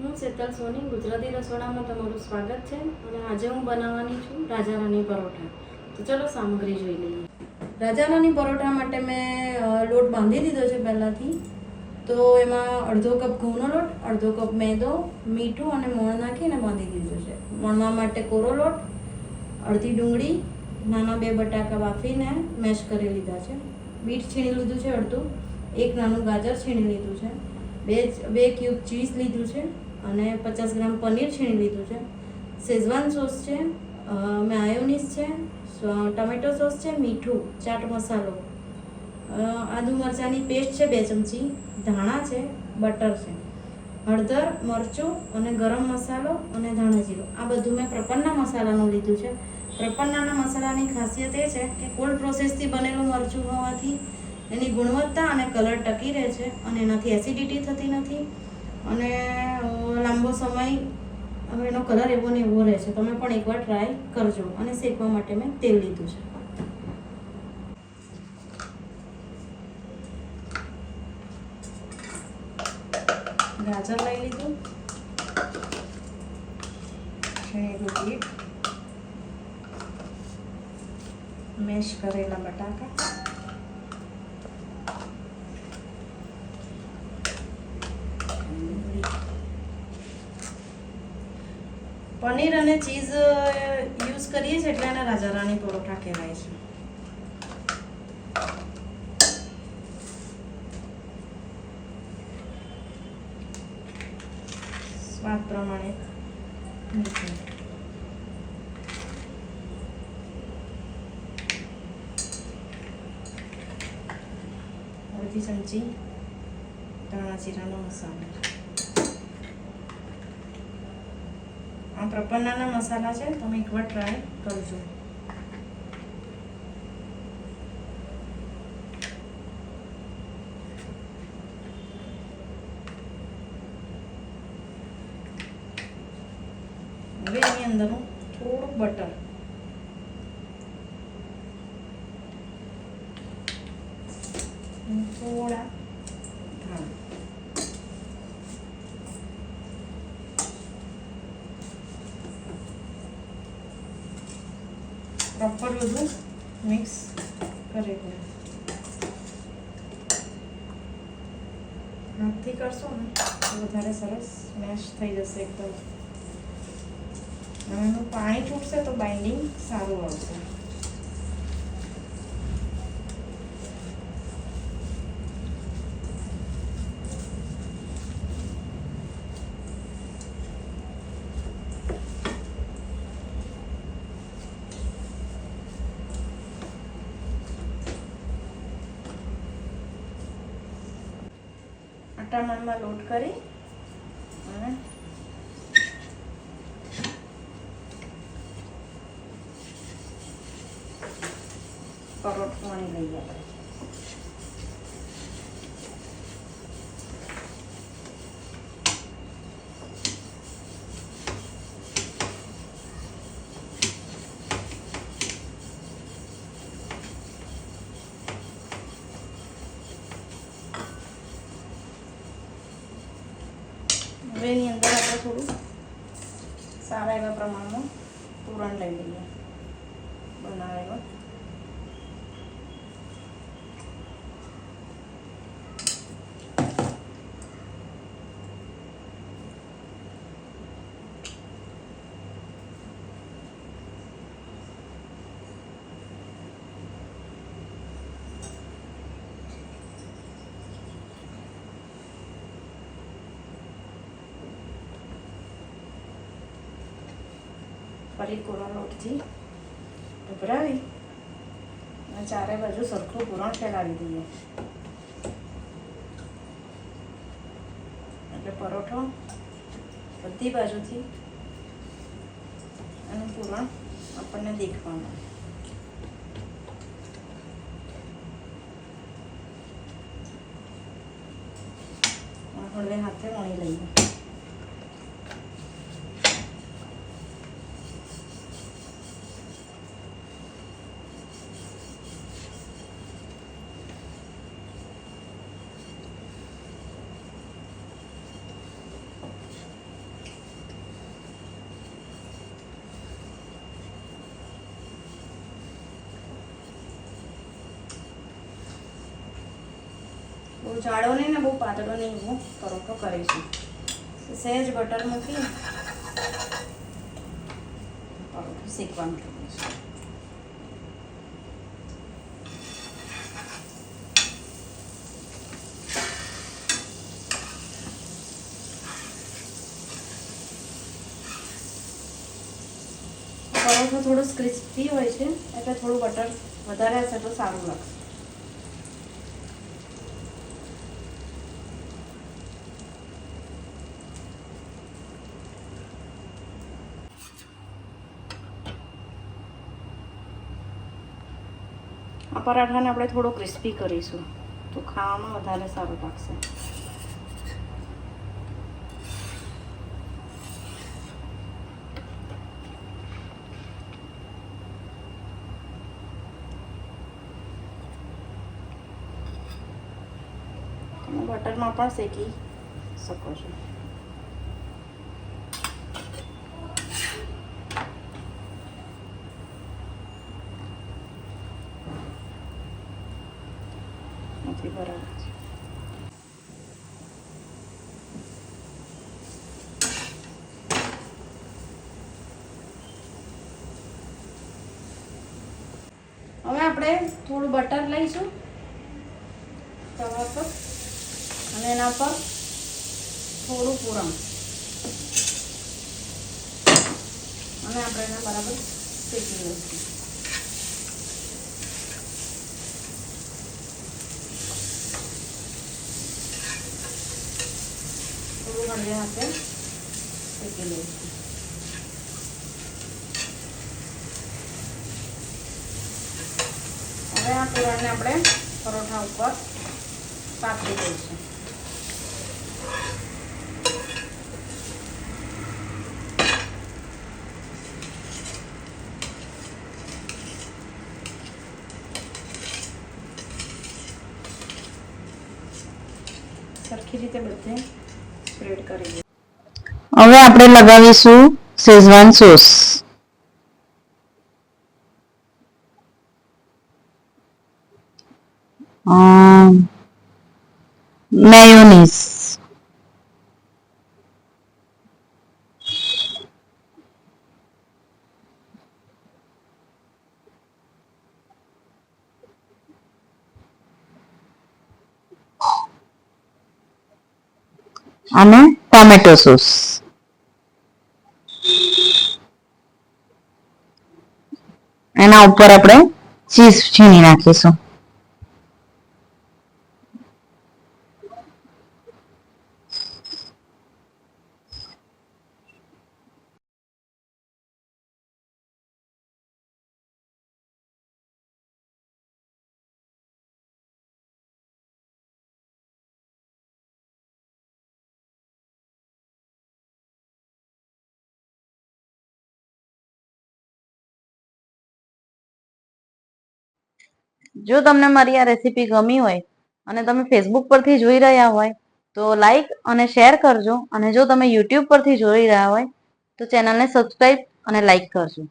હું શીતલ સોની, ગુજરાતી રસોડામાં તમારું સ્વાગત છે અને આજે હું બનાવવાની છું રાજા રાની પરોઠા. તો ચલો સામગ્રી જોઈ લઈએ. રાજા રાની પરોઠા માટે મેં લોટ બાંધી દીધો છે પહેલાંથી. તો એમાં અડધો કપ ઘઉંનો લોટ, અડધો કપ મેદો, મીઠું અને મોણ નાખીને બાંધી દીધો છે. મોણવા માટે કોરો લોટ, અડધી ડુંગળી, નાના બે બટાકા બાફીને મેશ કરી લીધા છે. બીટ છીણી લીધું છે અડધું. એક નાનું ગાજર છીણી લીધું છે. બે બે ક્યુબ ચીઝ લીધું છે. અને પચાસ ગ્રામ પનીર છીણી લીધું છે. શેઝવાન સોસ છે માયોનીઝ છે ટમેટો સોસ છે, મીઠું, ચાટ મસાલો. આદુ મરચાંની પેસ્ટ છે, બે ચમચી, ધાણા છે, બટર છે. હળદર, મરચું અને ગરમ મસાલો અને ધાણા જીરું. આ બધું મેં પ્રપન્ના મસાલાનું લીધું છે. પ્રપન્નાના મસાલાની ખાસિયત એ છે કે કોલ્ડ પ્રોસેસથી બનેલું મરચું હોવાથી એની ગુણવત્તા અને કલર ટકી રહે છે અને એનાથી એસિડિટી થતી નથી. અને લાંબો સમય હવે એનો કલર એવો ને એવો રહે છે તમે પણ એકવાર ટ્રાય કરજો અને શેકવા માટે મેં તેલ લીધું છે. ગાજર લઈ લીધું. બીટ મેશ કરેલા બટાકા. પનીર અને ચીઝ યુઝ કરીએ છીએ એટલે એને રાજા રાણી પરોઠા કહેવાય છે. સ્વાદ પ્રમાણે. અડધી ચમચી, ધાણા જીરાનો મસાલો. આ પ્રપન્નાના મસાલા છે તમે એકવાર ટ્રાય કરજો. હવે એની અંદર થોડુંક બટર થોડા ધાણા પ્રોપર બધું મિક્સ કરી દે હાથથી કરશો ને તો વધારે સરસ મેશ થઈ જશે એકદમ હવે પાણી છૂટશે તો બાઇન્ડિંગ સારું આવશે આટા માણમાં લોટ કરી અને પરોઠ લઈ લઈએ આપણે. આપણે થોડું સારા એવા પ્રમાણમાં પૂરણ લઈ લઈએ. બનાવેલો. ફરી કોરા લોટથી ઉભરાવી અને ચારે બાજુ સરખું પૂરણ ફેલાવી દઈએ. એટલે પરોઠો બધી બાજુથી અને પૂરણ આપણને દેખવાનું. હળવે હાથે વણી લઈએ. બહુ જાડો નહીં ને બહુ પાતળો નહીં એવો પરોઠો કરીશું સહેજ બટર મૂકી પરોઠો શેકવાનું કરીશું. પરોઠો થોડો ક્રિસ્પી હોય છે, એટલે થોડું બટર વધારે હશે તો સારું લાગશે. આ પરાઠાને આપણે થોડો ક્રિસ્પી કરીશું. તો ખાવામાં વધારે સારું લાગશે. તમે બટરમાં પણ શેકી શકો છો. નથી બરાબર હવે આપણે થોડું બટર લઈશું તવા પર અને એના પર થોડું પૂરણ. અને આપણે એને બરાબર શેકી લઈશું. થોડું હળવે હાથે શેકી લઈશું હવે આ પૂરણને આપણે પરોઠા ઉપર પાથરી દઈશું સરખી રીતે બધે સ્પ્રેડ કરી હવે આપણે લગાવીશું શેઝવાન સોસ. મેયોનીઝ. અને ટોમેટો સોસ એના ઉપર આપણે ચીઝ છીણી નાખીશું. જો તમને મારી આ રેસીપી ગમી હોય અને તમે ફેસબુક પરથી જોઈ રહ્યા હોય, તો લાઈક અને શેર કરજો. અને જો તમે યુટ્યુબ પરથી જોઈ રહ્યા હોય, તો ચેનલને સબસ્ક્રાઈબ અને લાઈક કરજો.